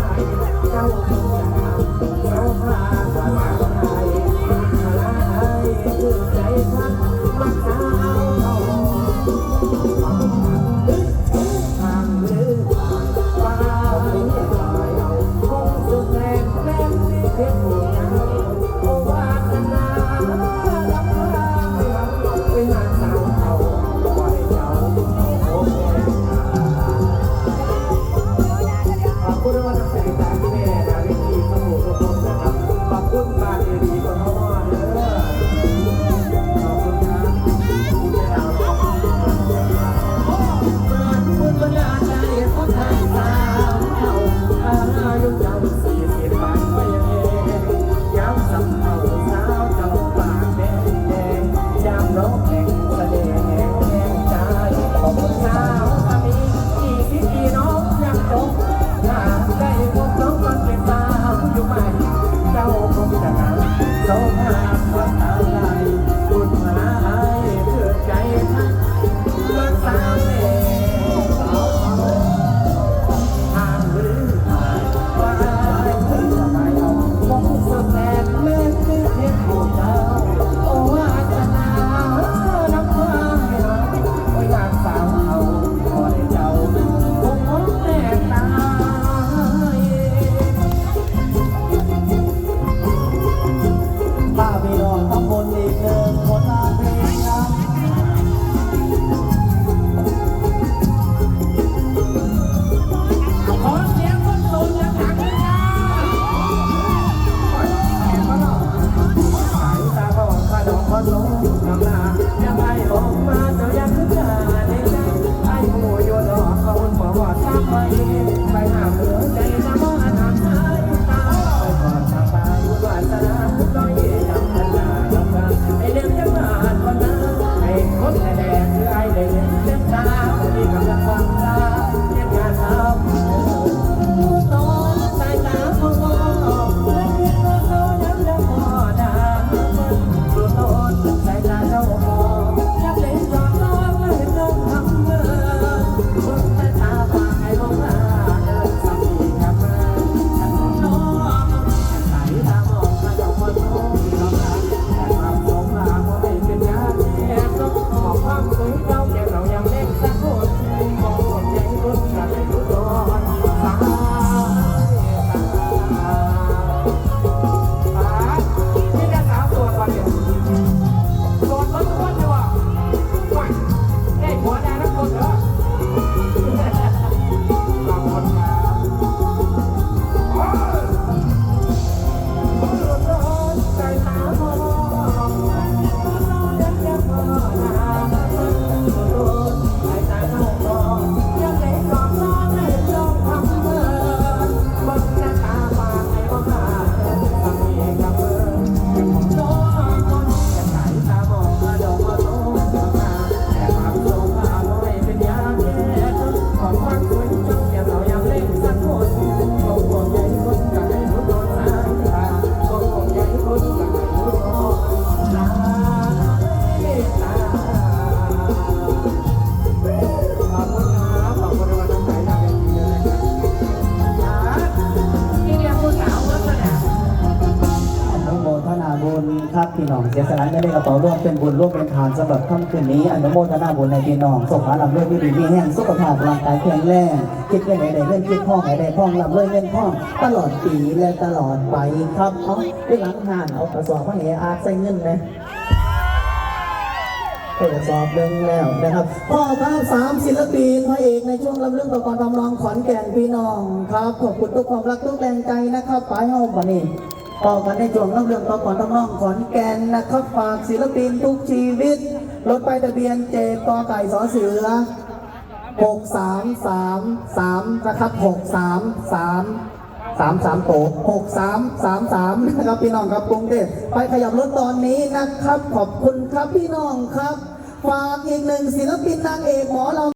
不好我们 ความรัก ครับพี่น้องเสียสละไม่ได้กระเป๋าร่วมเป็นบุญร่วมเป็นทานสำหรับค่ำคืนนี้อนุโมทนาบุญในพี่น้องสุขภาพลำเลื่อนวิริมีแห่งสุขภาพร่างกายแข็งแรงคิดเงินไหนได้เงินคิดพ่องไหนได้พ่องลำเลื่อเงินพ่องตลอดปีและตลอดไปครับเอาด้วยหลังหานเอากระสอบมาเหอาใส่เงินหมตรวจสอบเรื่องแล้วนะครับพ่อภาพสามศิลปินพระเอกในช่วงลำเรื่องประกอบทำนองขอนแก่นพี่น้องครับขอบคุณทุกความรักทุกแรงใจนะครับไป้ายห้องบันนี้ พอกันในช่วงเล่าเรื่องต่อก่อนต้องน้องขอนแก่นนะครับฝากศิลปินทุกชีวิต รถไปทะเบียนเจกอไก่สอเสือหกสามสามสามนะครับหกสามสามสามสามโตหกสามสามสามนะครับพี่น้องครับกรุงเทพไปขยับรถตอนนี้นะครับ ขอบคุณครับพี่น้องครับ ฝากอีกหนึ่งศิลปินนางเอกหมอเรา